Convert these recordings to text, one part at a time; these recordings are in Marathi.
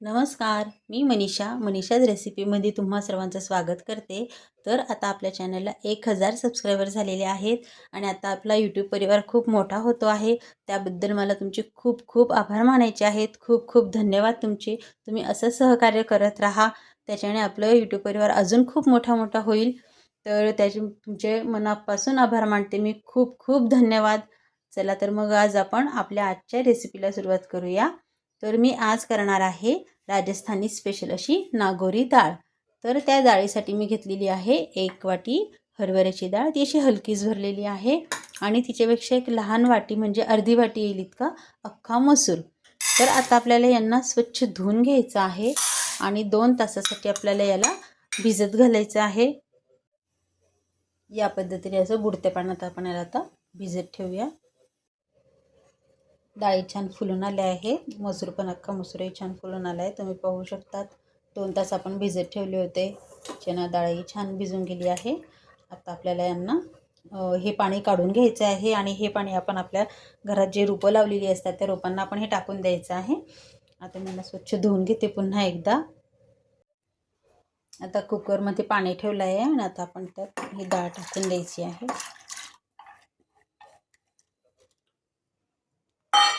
नमस्कार मी मनीषा. मनीषाज रेसिपीमध्ये तुम्हा सर्वांचं स्वागत करते. तर आता आपल्या चॅनलला एक हजार सबस्क्रायबर झालेले आहेत आणि आता आपला यूट्यूब परिवार खूप मोठा होतो आहे. त्याबद्दल मला तुमचे खूप खूप आभार मानायचे आहेत. खूप खूप धन्यवाद तुमचे. तुम्ही असं सहकार्य करत राहा. त्याच्याने आपलं यूट्यूब परिवार अजून खूप मोठा मोठा होईल. तर त्याचे तुमचे मनापासून आभार मानते मी. खूप खूप धन्यवाद. चला तर मग आज आपण आपल्या आजच्या रेसिपीला सुरुवात करूया. तर मी आज करणार आहे राजस्थानी स्पेशल अशी नागोरी डाळ. तर त्या डाळीसाठी मी घेतलेली आहे एक वाटी हरभऱ्याची डाळ. ती अशी हलकीच भरलेली आहे आणि तिच्यापेक्षा एक लहान वाटी म्हणजे अर्धी वाटी येईल इतका अख्खा मसूर. तर आता आपल्याला यांना स्वच्छ धुवून घ्यायचं आहे आणि दोन तासासाठी आपल्याला याला भिजत घालायचं आहे. या पद्धतीने असं बुडत्या पाण्यात आपण याला आता भिजत ठेवूया. डाळी छान फुलून आल्या आहे. मसूर पण अख्खा मसूरही छान फुलून आला आहे. तुम्ही पाहू शकतात. दोन तास आपण भिजत ठेवले होते. चना डाळही छान भिजून गेली आहे. आता आपल्याला यांना हे पाणी काढून घ्यायचं आहे आणि हे पाणी आपण आपल्या घरात जे रोपं लावलेली असतात त्या रोपांना आपण हे टाकून द्यायचं आहे. आता मी स्वच्छ धुवून घेते पुन्हा एकदा. आता कुकरमध्ये पाणी ठेवलं आहे आणि आता आपण त्यात ही डाळ टाकून द्यायची आहे.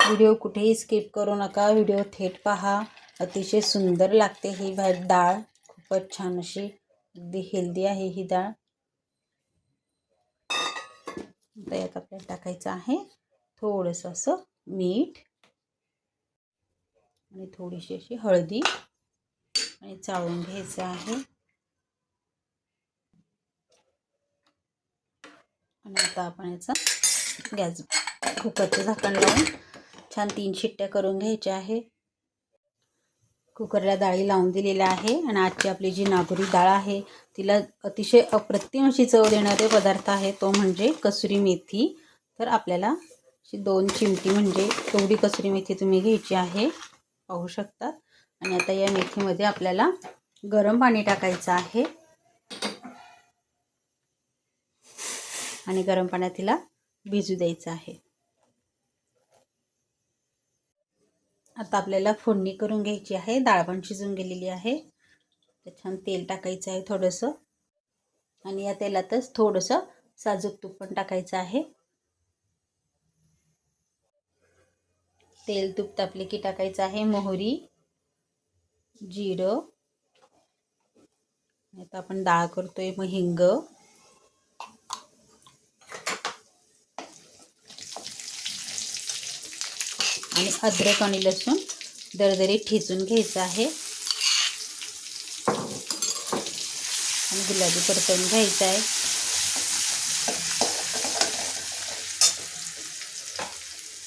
व्हिडिओ कुठेही स्किप करू नका. व्हिडिओ थेट पहा. अतिशय सुंदर लागते ही भा डाळ. खूपच छान अशी अगदी हेल्दी आहे ही डाळ. आता यात आपल्याला टाकायचं आहे. थोडंसं असं मीठ आणि थोडीशी अशी हळदी आणि चाळून घ्यायचं आहे. आणि आता आपण याचा गॅस कुकरचं झाकण लावून छान तीन शिट्ट्या करून घ्यायच्या आहे. कुकरला डाळी लावून दिलेल्या आहे आणि आजची आपली जी नागोरी डाळ आहे तिला अतिशय अप्रतिम अशी चव देणारे पदार्थ आहे तो म्हणजे कसुरी मेथी. तर आपल्याला अशी दोन चिमटी म्हणजे तेवढी कसुरी मेथी तुम्ही घ्यायची आहे पाहू शकता. आणि आता या मेथीमध्ये आपल्याला गरम पाणी टाकायचं आहे. आणि गरम पाण्यात तिला भिजू द्यायचं आहे. आता आपल्याला फोडणी करून घ्यायची आहे. डाळ पण शिजून गेलेली आहे. तर छान तेल टाकायचं आहे थोडंसं. आणि या तेलातच थोडंसं साजूक तूप पण टाकायचं आहे. तेल तूप तापले की टाकायचं आहे मोहरी जिरं. आता आपण डाळ करतोय मग हिंग. आणि अद्रक आणि लसूण दरदरी ठेचून घ्यायचं आहे. आणि गुलाबी परतवून घ्यायचं आहे.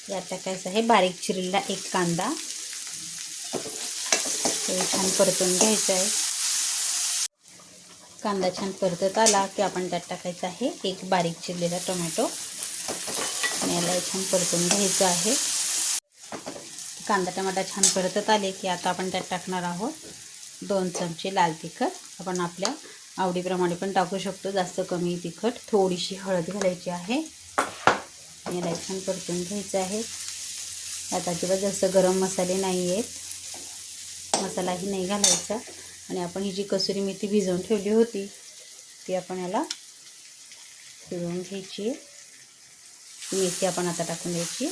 यात टाकायचं आहे बारीक चिरलेला एक कांदा. छान परतून घ्यायचं आहे. कांदा छान परतत आला की आपण त्यात टाकायचं आहे एक बारीक चिरलेला टोमॅटो. आणि याला छान परतून घ्यायचं आहे. कांदा टमाटा छान परतत आले की आता आपण त्यात टाकणार आहोत दोन चमचे लाल तिखट. आपण आपल्या आवडीप्रमाणे पण टाकू शकतो. जास्त कमी तिखट. थोडीशी हळद घालायची आहे. याला छान परतून घ्यायचं आहे. आता अजिबात जास्त गरम मसाले नाही आहेत. मसालाही नाही घालायचा. आणि आपण ही जी कसुरी मेथी भिजवून ठेवली होती ती आपण याला फिरवून घ्यायची मेथी आपण आता टाकून द्यायची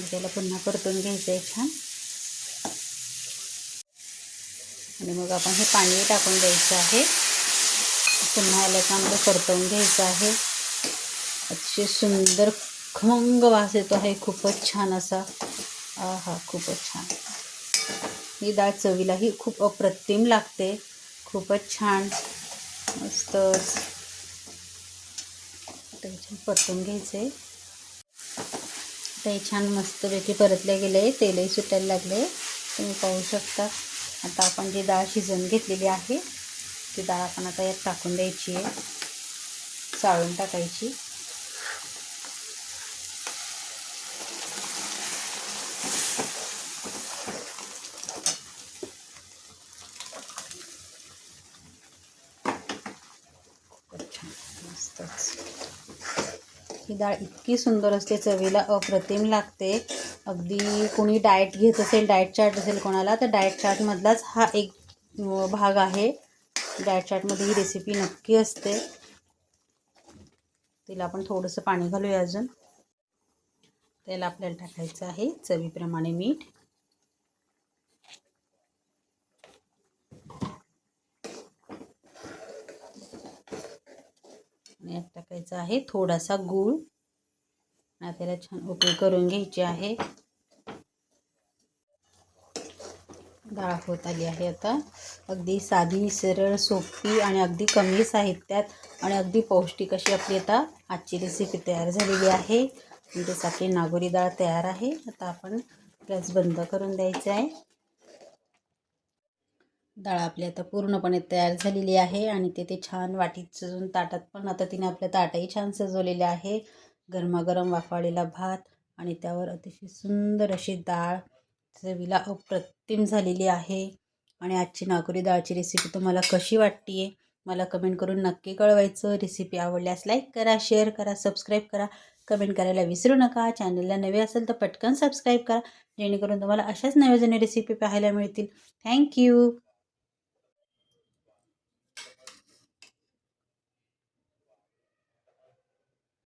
त्याला पुन्हा परतून घ्यायचं आहे छान. आणि मग आपण हे पाणी टाकून द्यायचं आहे. पुन्हा याला चांगलं परतवून घ्यायचं आहे. अतिशय सुंदर खमंग वास येतो आहे. खूपच छान असा. हा खूपच छान. ही डाळ चवीलाही खूप अप्रतिम लागते. खूपच छान. मस्त छान परतून घ्यायचं आहे ते छान मस्तपैकी परतले गेले तेलही सुटायला लागले. तुम्ही पाहू शकता. आता आपण जी डाळ शिजवून घेतलेली आहे ती डाळ आपण आता यात टाकून द्यायची आहे. चाळून टाकायची. मस्तच. ही डाळ इतकी सुंदर असते चवीला अप्रतिम लागते. अगदी कोणी डाएट घेत असेल डाएट चार्ट असेल कोणाला तर डाएट चार्टमधलाच हा एक भाग आहे. डाएट चार्टमध्ये ही रेसिपी नक्की असते. तिला आपण थोडंसं पाणी घालूया अजून. त्याला आपल्याला टाकायचं आहे. चवीप्रमाणे मीठ आणि यात टाकायचा आहे थोडासा गूळ. आणि त्याला छान उकळी करून घ्यायची आहे. डाळ होत आली आहे आता. अगदी साधी सरळ सोपी आणि अगदी कमी साहित्यात आणि अगदी पौष्टिक अशी आपली आता आजची रेसिपी तयार झालेली आहे. म्हणजेच आपली नागोरी डाळ तयार आहे. आता आपण गॅस बंद करून द्यायचा आहे. डाळ आपली आता पूर्णपणे तयार झालेली आहे आणि ते ते छान वाटीत सजून ताटात पण आता तिने आपल्या ताटही छान सजवलेले आहे. गरमागरम वाफाळलेला भात आणि त्यावर अतिशय सुंदर अशी डाळ चवीला अप्रतिम झालेली आहे. आणि आजची नागोरी डाळची रेसिपी तुम्हाला कशी वाटते आहे मला कमेंट करून नक्की कळवायचं. रेसिपी आवडल्यास लाईक करा शेअर करा सबस्क्राईब करा. कमेंट करायला विसरू नका. चॅनलला नवे असेल तर पटकन सबस्क्राईब करा. जेणेकरून तुम्हाला अशाच नव्या जुन्या रेसिपी पाहायला मिळतील. थँक्यू